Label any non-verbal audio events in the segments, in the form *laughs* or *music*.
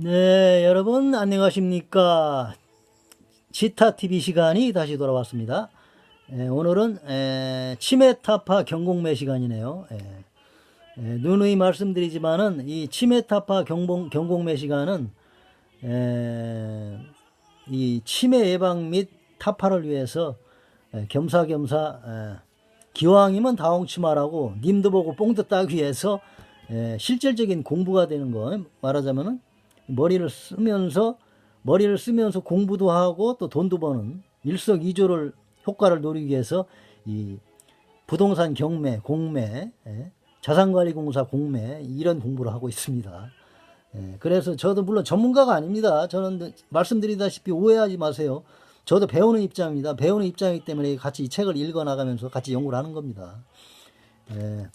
네, 여러분 안녕하십니까? 지타 TV 시간이 다시 돌아왔습니다. 에, 오늘은 에, 치메타파 경공매 시간이네요. 에, 에, 누누이 말씀드리지만은 이 치메타파 경공, 경공매 시간은 에, 이 치매 예방 및 타파를 위해서 에, 겸사겸사 에, 기왕이면 다홍치마라고 님도 보고 뽕도 따기 위해서 에, 실질적인 공부가 되는 거 말하자면은 머리를 쓰면서 머리를 쓰면서 공부도 하고 또 돈도 버는 일석이조를 효과를 노리기 위해서 이 부동산 경매, 공매, 예, 자산관리공사 공매 이런 공부를 하고 있습니다. 예, 그래서 저도 물론 전문가가 아닙니다. 저는 말씀드리다시피 오해하지 마세요. 저도 배우는 입장입니다. 배우는 입장이기 때문에 같이 이 책을 읽어 나가면서 같이 연구를 하는 겁니다. 예.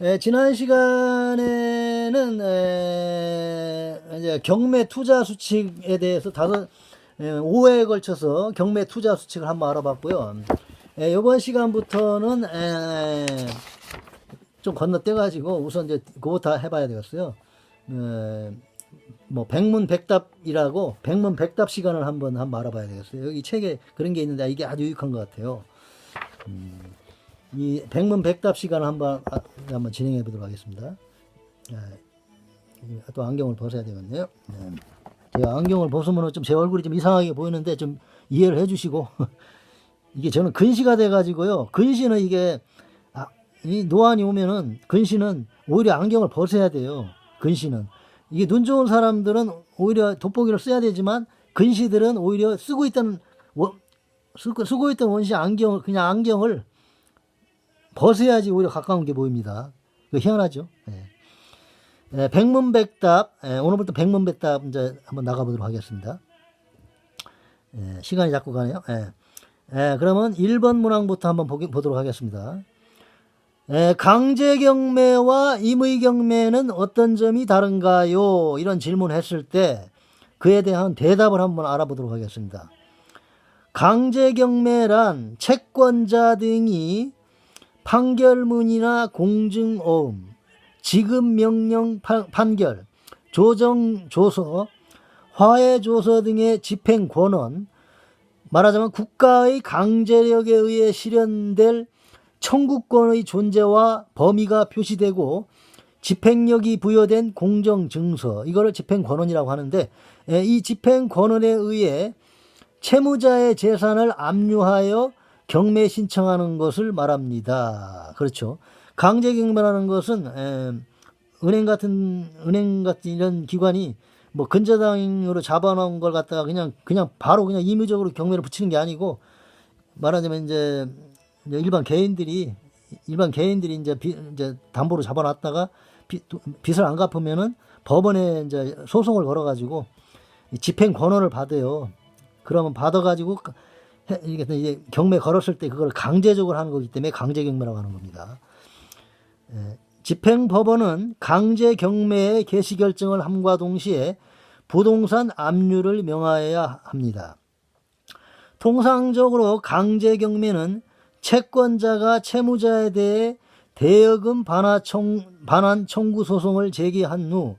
예, 지난 시간에는 에, 이제 경매 투자 수칙에 대해서 다섯 예, 5회에 걸쳐서 경매 투자 수칙을 한번 알아봤고요. 예, 이번 시간부터는 에, 좀 건너뛰어가지고 우선 이제 그거 다 해봐야 되겠어요. 에, 뭐 백문백답이라고 백문백답 시간을 한번 한번 알아봐야 되겠어요. 여기 책에 그런 게 있는데 이게 아주 유익한 것 같아요. 이 백문백답 시간을 한번 아, 한번 진행해 보도록 하겠습니다. 아, 또 안경을 벗어야 되겠네요. 네. 제가 안경을 벗으면 좀 제 얼굴이 좀 이상하게 보이는데 좀 이해를 해주시고 *laughs* 이게 저는 근시가 돼가지고요. 근시는 이게 아, 이 노안이 오면은 근시는 오히려 안경을 벗어야 돼요. 근시는 이게 눈 좋은 사람들은 오히려 돋보기를 써야 되지만 근시들은 오히려 쓰고 있던 쓰고 있던 원시 안경을 그냥 안경을 벗어야지 오히려 가까운 게 보입니다. 그 희한하죠. 예. 예, 백문백답 예, 오늘부터 백문백답 이제 한번 나가보도록 하겠습니다. 예, 시간이 자꾸 가네요. 예. 예, 그러면 1번 문항부터 한번 보기, 보도록 하겠습니다. 예, 강제경매와 임의경매는 어떤 점이 다른가요? 이런 질문을 했을 때 그에 대한 대답을 한번 알아보도록 하겠습니다. 강제경매란 채권자 등이 판결문이나 공증어음, 지급명령 판- 판결, 조정조서, 화해조서 등의 집행권은 말하자면 국가의 강제력에 의해 실현될 청구권의 존재와 범위가 표시되고 집행력이 부여된 공정증서 이거를 집행권원이라고 하는데 에, 이 집행권원에 의해 채무자의 재산을 압류하여 경매 신청하는 것을 말합니다. 그렇죠. 강제 경매라는 것은 에, 은행 같은 은행 같은 이런 기관이 뭐 근저당으로 잡아놓은 걸 갖다가 그냥 그냥 바로 그냥 임의적으로 경매를 붙이는 게 아니고 말하자면 이제 일반 개인들이 일반 개인들이 이제 비, 이제 담보로 잡아놨다가 비, 빚을 안 갚으면은 법원에 이제 소송을 걸어가지고 이 집행 권한을 받아요. 그러면 받아가지고 해- 이게 이제 경매 걸었을 때 그걸 강제적으로 하는 거기 때문에 강제 경매라고 하는 겁니다. 예, 집행법원은 강제 경매의 개시 결정을 함과 동시에 부동산 압류를 명하여야 합니다. 통상적으로 강제 경매는 채권자가 채무자에 대해 대여금 반환, 청, 반환 청구 소송을 제기한 후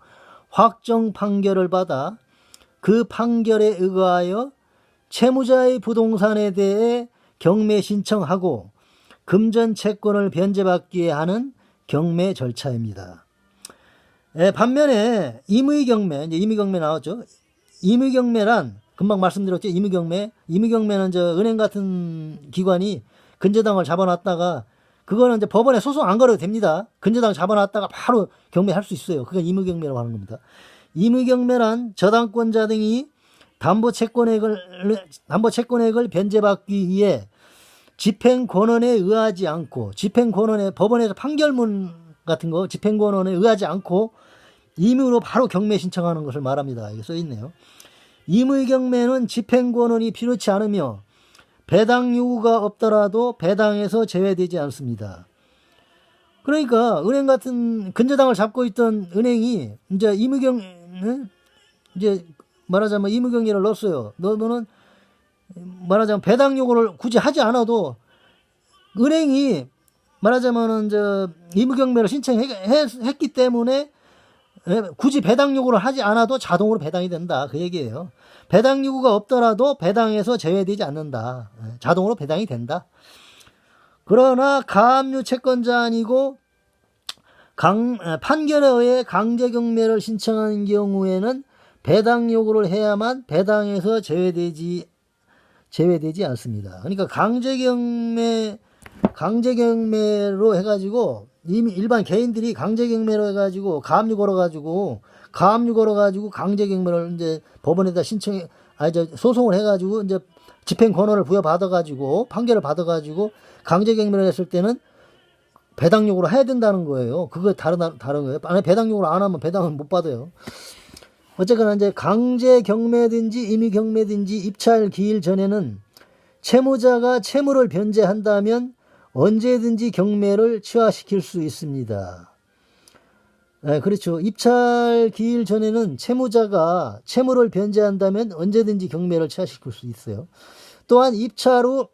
확정 판결을 받아 그 판결에 의거하여 채무자의 부동산에 대해 경매 신청하고 금전 채권을 변제받기 위해 하는 경매 절차입니다. 예, 반면에 임의경매, 이제 임의경매 나왔죠. 임의경매란 금방 말씀드렸죠. 임의경매. 임의경매는 저 은행 같은 기관이 근저당을 잡아놨다가 그거는 이제 법원에 소송 안 걸어도 됩니다. 근저당 잡아놨다가 바로 경매할 수 있어요. 그건 임의경매라고 하는 겁니다. 임의경매란 저당권자 등이 담보 채권액을 담보 채권액을 변제받기 위해 집행 권한에 의하지 않고 집행 권한에 법원에서 판결문 같은 거 집행 권한에 의하지 않고 임의로 바로 경매 신청하는 것을 말합니다. 여기 써 있네요. 임의 경매는 집행 권한이 필요치 않으며 배당 요구가 없더라도 배당에서 제외되지 않습니다. 그러니까 은행 같은 근저당을 잡고 있던 은행이 이제 임의경 응? 이제 말하자면 임의경리를 넣었어요. 너 너는 말하자면 배당 요구를 굳이 하지 않아도 은행이 말하자면은 저 임의경매를 신청했기 때문에 예, 굳이 배당 요구를 하지 않아도 자동으로 배당이 된다. 그 얘기예요. 배당 요구가 없더라도 배당에서 제외되지 않는다. 예, 자동으로 배당이 된다. 그러나 가압류 채권자 아니고 강, 에, 판결에 의해 강제 경매를 신청하는 경우에는 배당 요구를 해야만 배당에서 제외되지 제외되지 않습니다. 그러니까 강제 경매 강제 경매로 해가지고 이미 일반 개인들이 강제 경매로 해가지고 가압류 걸어가지고 가압류 걸어가지고 강제 경매를 이제 법원에다 신청해 아니 저 소송을 해가지고 이제 집행 권한을 부여받아가지고 판결을 받아가지고 강제 경매를 했을 때는 배당 요구를 해야 된다는 거예요. 그거 다른 다른 거예요. 만약 배당 요구를 안 하면 배당은 못 받아요. 어쨌거나 이제 강제 경매든지 임의 경매든지 입찰 기일 전에는 채무자가 채무를 변제한다면 언제든지 경매를 취하시킬 수 있습니다. 네, 그렇죠. 입찰 기일 전에는 채무자가 채무를 변제한다면 언제든지 경매를 취하시킬 수 있어요. 또한 입찰 후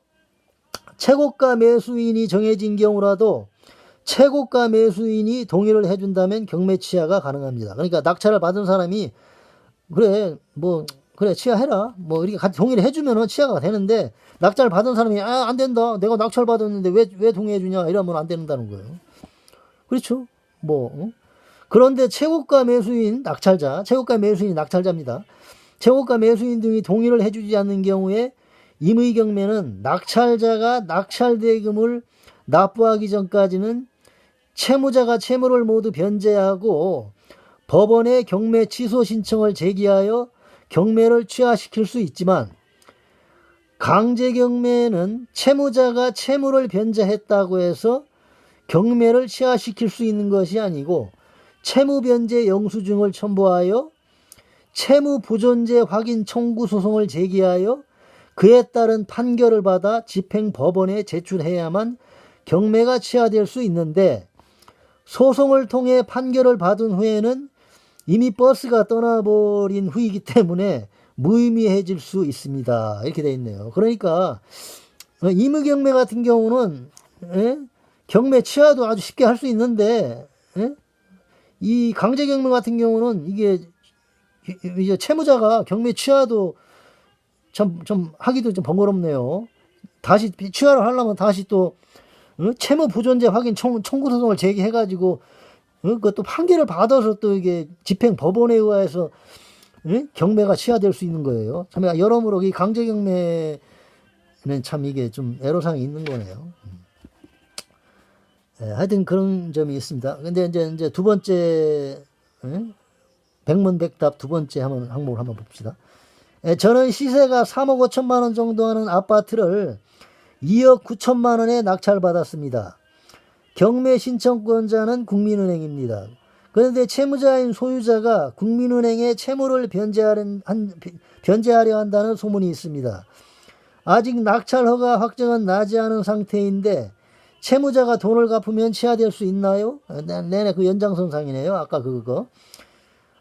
최고가 매수인이 정해진 경우라도 최고가 매수인이 동의를 해준다면 경매 취하가 가능합니다. 그러니까 낙찰을 받은 사람이 그래 뭐 그래 취하해라 뭐 이렇게 같이 동의를 해주면은 취하가 되는데 낙찰 받은 사람이 아 안 된다 내가 낙찰 받았는데 왜 왜 동의해 주냐 이러면 안 된다는 거예요. 그렇죠. 뭐 어? 그런데 최고가 매수인 낙찰자 최고가 매수인 낙찰자입니다. 최고가 매수인 등이 동의를 해주지 않는 경우에 임의 경매는 낙찰자가 낙찰 대금을 납부하기 전까지는 채무자가 채무를 모두 변제하고 법원에 경매 취소 신청을 제기하여 경매를 취하시킬 수 있지만 강제 경매는 채무자가 채무를 변제했다고 해서 경매를 취하시킬 수 있는 것이 아니고 채무 변제 영수증을 첨부하여 채무 부존재 확인 청구 소송을 제기하여 그에 따른 판결을 받아 집행 법원에 제출해야만 경매가 취하될 수 있는데 소송을 통해 판결을 받은 후에는 이미 버스가 떠나버린 후이기 때문에 무의미해질 수 있습니다. 이렇게 돼 있네요. 그러니까 어, 임의경매 같은 경우는 예? 경매 취하도 아주 쉽게 할 수 있는데 예? 이 강제 경매 같은 경우는 이게 이제 채무자가 경매 취하도 참, 좀 하기도 좀 번거롭네요. 다시 취하를 하려면 다시 또 어? 채무 부존재 확인 청, 청구 소송을 제기해가지고 어? 그것도 판결을 받아서 또 이게 집행 법원에 의해서 어? 경매가 취하될 수 있는 거예요. 참 여러모로 이 강제 경매는 참 이게 좀 애로사항이 있는 거네요. 음. 예, 하여튼 그런 점이 있습니다. 근데 이제 이제 두 번째 예? 백문백답 두 번째 한번 항목을 한번 봅시다. 예, 저는 시세가 3억 5천만 원 정도 하는 아파트를 2억 9천만 원에 낙찰받았습니다. 경매 신청권자는 국민은행입니다. 그런데 채무자인 소유자가 국민은행에 채무를 변제하려, 한, 변제하려 한다는 소문이 있습니다. 아직 낙찰 허가 확정은 나지 않은 상태인데 채무자가 돈을 갚으면 취하될 수 있나요? 내내 그 연장선상이네요. 아까 그거.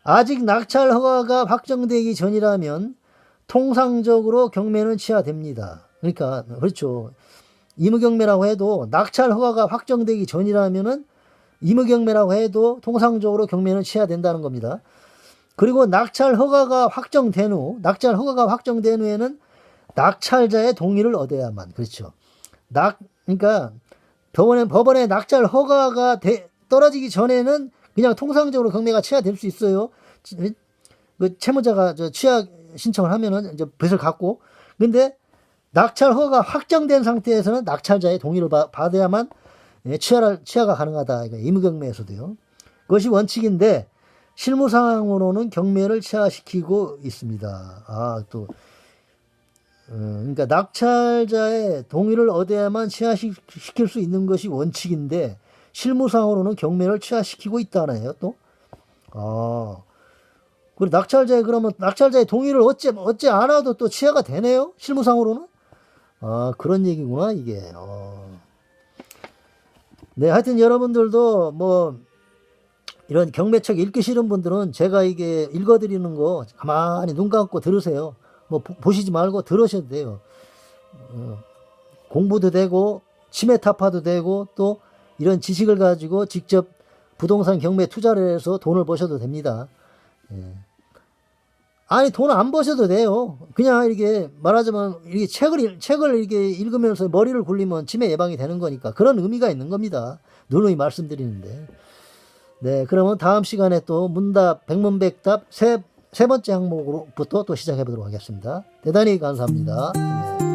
아직 낙찰 허가가 확정되기 전이라면 통상적으로 경매는 취하됩니다. 그러니까 그렇죠. 임의경매라고 해도 낙찰 허가가 확정되기 전이라면은 임의경매라고 해도 통상적으로 경매는 취하된다는 겁니다. 그리고 낙찰 허가가 확정된 후, 낙찰 허가가 확정된 후에는 낙찰자의 동의를 얻어야만 그렇죠. 낙 그러니까 법원에 법원에 낙찰 허가가 되, 떨어지기 전에는 그냥 통상적으로 경매가 취하될 수 있어요. 그 채무자가 저 취하 신청을 하면은 이제 빚을 갚고 근데 낙찰 허가 확정된 상태에서는 낙찰자의 동의를 받, 아야만 예, 취하를, 취하가 가능하다. 이거 임의경매에서도요. 그것이 원칙인데 실무 상황으로는 경매를 취하시키고 있습니다. 아, 또, 어, 그러니까 낙찰자의 동의를 얻어야만 취하시킬 수 있는 것이 원칙인데 실무상으로는 경매를 취하시키고 있다네요, 또. 아, 그리고 낙찰자의 그러면 낙찰자의 동의를 얻지 얻지 않아도 또 취하가 되네요. 실무상으로는. 아 그런 얘기구나 이게. 어. 네, 하여튼 여러분들도 뭐 이런 경매책 읽기 싫은 분들은 제가 이게 읽어드리는 거 가만히 눈 감고 들으세요. 뭐 보, 시지 말고 들으셔도 돼요. 어, 공부도 되고 치매 타파도 되고 또 이런 지식을 가지고 직접 부동산 경매 투자를 해서 돈을 버셔도 됩니다. 예. 아니 돈 안 버셔도 돼요. 그냥 이렇게 말하자면 이게 책을 읽- 책을 이렇게 읽으면서 머리를 굴리면 치매 예방이 되는 거니까 그런 의미가 있는 겁니다. 누누이 말씀드리는데. 네, 그러면 다음 시간에 또 문답 백문백답 세, 세 번째 항목으로부터 또 시작해 보도록 하겠습니다. 대단히 감사합니다. 네.